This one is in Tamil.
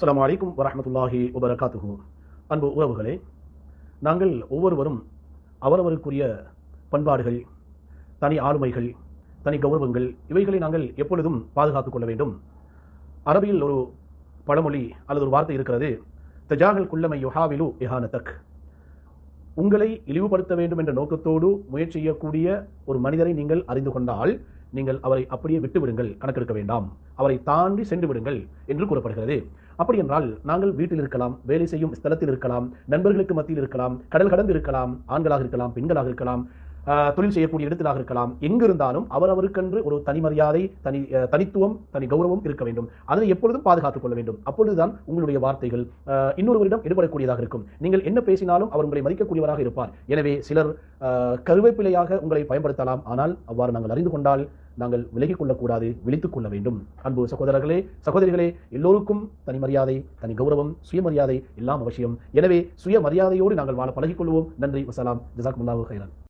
அஸ்லாம் வலைக்கும் வரமத்துல்லாஹி வபரகாத்துஹு. அன்பு உறவுகளே நாங்கள் ஒவ்வொருவரும் அவரவருக்குரிய பண்பாடுகள் தனி ஆளுமைகள் தனி கௌரவங்கள் இவைகளை நாங்கள் எப்பொழுதும் பாதுகாத்துக் கொள்ள வேண்டும். அரபியில் ஒரு பழமொழி அல்லது ஒரு வார்த்தை இருக்கிறது தஜாகல் குள்ளமை யுஹாவிலு இஹானதக். உங்களை இழிவுபடுத்த வேண்டும் என்ற நோக்கத்தோடு முயற்சி செய்யக்கூடிய ஒரு மனிதரை நீங்கள் அறிந்து கொண்டால் நீங்கள் அவரை அப்படியே விட்டுவிடுங்கள் கணக்கெடுக்க வேண்டாம். அவரை தாண்டி சென்று விடுங்கள் என்று கூறப்படுகிறது. அப்படி என்றால் நாங்கள் வீட்டில் இருக்கலாம் வேலை செய்யும் ஸ்தலத்தில் இருக்கலாம் நண்பர்களுக்கு மத்தியில் இருக்கலாம் கடல் கடந்து இருக்கலாம் ஆண்களாக இருக்கலாம் பெண்களாக இருக்கலாம் தொழில் செய்யக்கூடிய இடத்திலாக இருக்கலாம். எங்கு இருந்தாலும் அவரவருக்கென்று ஒரு தனி மரியாதை தனி தனித்துவம் தனி கௌரவம் இருக்க வேண்டும். அதை எப்பொழுதும் பாதுகாத்துக் கொள்ள வேண்டும். அப்பொழுதுதான் உங்களுடைய வார்த்தைகள் இன்னொருவரிடம் எடுபடக்கூடியதாக இருக்கும். நீங்கள் என்ன பேசினாலும் அவர் உங்களை மதிக்கக்கூடியவராக இருப்பார். எனவே சிலர் கருவேப்பிலையாக உங்களை பயன்படுத்தலாம். ஆனால் அவ்வாறு நாங்கள் அறிந்து கொண்டால் நாங்கள் விலகிக் கொள்ளக்கூடாது விழித்துக் கொள்ள வேண்டும். அன்பு சகோதரர்களே சகோதரிகளே எல்லோருக்கும் தனி மரியாதை தனி கௌரவம் சுயமரியாதை எல்லாம் அவசியம். எனவே சுயமரியாதையோடு நாங்கள் வாழ பழகிக் கொள்வோம். நன்றி வசலாம். ஜசாக் முல்லாவு ஹைரன்